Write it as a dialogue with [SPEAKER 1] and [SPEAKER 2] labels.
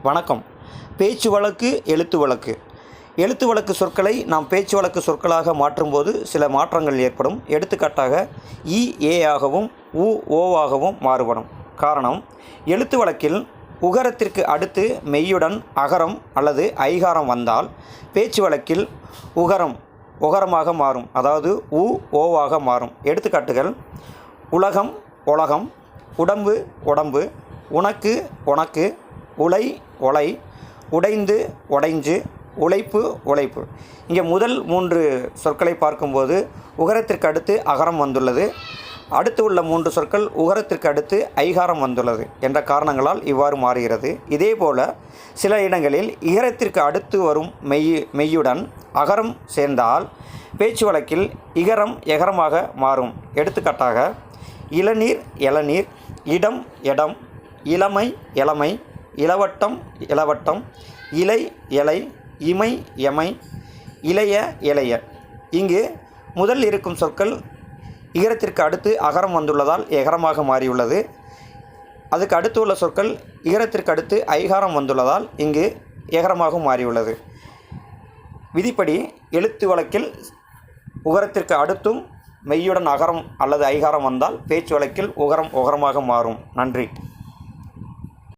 [SPEAKER 1] வணக்கம். பேச்சு வழக்கு எழுத்து வழக்கு. எழுத்து வழக்கு சொற்களை நாம் பேச்சு வழக்கு சொற்களாக மாற்றும்போது சில மாற்றங்கள் ஏற்படும். எடுத்துக்காட்டாக இ ஏ ஆகவும் உ ஓவாகவும் மாறுபடும். காரணம் எழுத்து வழக்கில் உகரத்திற்கு அடுத்து மெய்யுடன் அகரம் அல்லது ஐகாரம் வந்தால் பேச்சு வழக்கில் உகரம் உகரமாக மாறும். அதாவது உ ஓவாக மாறும். எடுத்துக்காட்டுகள் உலகம் உலகம் உடம்பு உடம்பு உனக்கு உனக்கு உலை ஒலை உடைந்து உடைஞ்சு உழைப்பு உழைப்பு. இங்கே முதல் மூன்று சொற்களை பார்க்கும்போது உகரத்திற்கு அடுத்து அகரம் வந்துள்ளது. அடுத்து உள்ள மூன்று சொற்கள் உகரத்திற்கு அடுத்து ஐகாரம் வந்துள்ளது என்ற காரணங்களால் இவ்வாறு மாறுகிறது. இதேபோல சில இடங்களில் இகரத்திற்கு அடுத்து வரும் மெய் மெய்யுடன் அகரம் சேர்ந்தால் பேச்சு வழக்கில் இகரம் எகரமாக மாறும். எடுத்துக்காட்டாக இளநீர் இளநீர் இடம் இடம் இளமை இளமை இளவட்டம் இளவட்டம் இலை இலை இமை எமை இளைய இளைய இங்கு முதல் இருக்கும் சொற்கள் இகரத்திற்கு அடுத்து அகரம் வந்துள்ளதால் எகரமாக மாறியுள்ளது. அதுக்கு அடுத்து உள்ள சொற்கள் இகரத்திற்கு அடுத்து ஐகாரம் வந்துள்ளதால் இங்கு எகரமாகவும் மாறியுள்ளது. விதிப்படி எழுத்து வழக்கில் உகரத்திற்கு அடுத்தும் மெய்யுடன் அகரம் அல்லது ஐகாரம் வந்தால் பேச்சு வழக்கில் உகரம் உகரமாக மாறும். நன்றி.